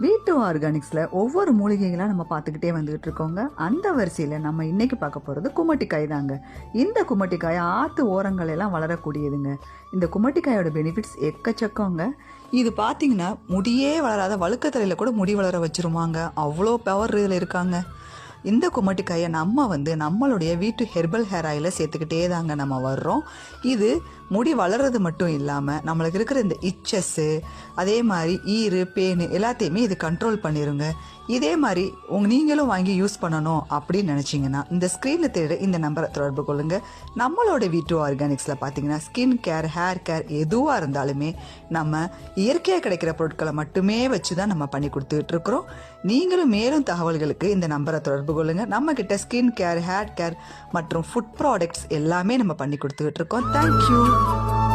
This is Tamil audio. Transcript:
வீட்டு ஆர்கானிக்ஸில் ஒவ்வொரு மூலிகைகளாக நம்ம பார்த்துக்கிட்டே வந்துகிட்டு இருக்கோங்க. அந்த வரிசையில் நம்ம இன்றைக்கி பார்க்க போகிறது குமட்டிக்காய் தாங்க இந்த குமட்டிக்காய் ஆற்று ஓரங்கள் எல்லாம் வளரக்கூடியதுங்க. இந்த குமட்டிக்காயோட பெனிஃபிட்ஸ் எக்கச்சக்கங்க. இது பார்த்தீங்கன்னா முடியே வளராத வழுக்கத்தலையில் கூட முடி வளர வச்சுருவாங்க அவ்வளோ பவர் இதில் இருக்காங்க. இந்த குமட்டிக்காயை நம்ம வந்து நம்மளுடைய வீட்டு ஹெர்பல் ஹேர் ஆயில சேர்த்துக்கிட்டே தாங்க நம்ம வர்றோம். இது முடி வளர்றது மட்டும் இல்லாமல் நம்மளுக்கு இருக்கிற இந்த இச்சஸ்ஸு அதே மாதிரி ஈறு பேனு எல்லாத்தையுமே இது கண்ட்ரோல் பண்ணிடுங்க இதே மாதிரி உங்க நீங்களும் வாங்கி யூஸ் பண்ணணும் அப்படின்னு நினச்சிங்கன்னா இந்த ஸ்க்ரீனில் தேட இந்த நம்பரை தொடர்பு கொள்ளுங்க. நம்மளோட வீட்டு ஆர்கானிக்ஸில் பார்த்தீங்கன்னா ஸ்கின் கேர் ஹேர் கேர் எதுவாக இருந்தாலுமே நம்ம இயற்கையாக கிடைக்கிற பொருட்களை மட்டுமே வச்சு தான் நம்ம பண்ணி கொடுத்துக்கிட்டு இருக்கிறோம். நீங்களும் மேலும் தகவல்களுக்கு இந்த நம்பரை தொடர்பு கொள்ளுங்கள் நம்ம கிட்ட ஸ்கின் கேர் ஹேர் கேர் மற்றும் ஃபுட் ப்ராடக்ட்ஸ் எல்லாமே நம்ம பண்ணி கொடுத்துக்கிட்டு இருக்கோம். Thank you Música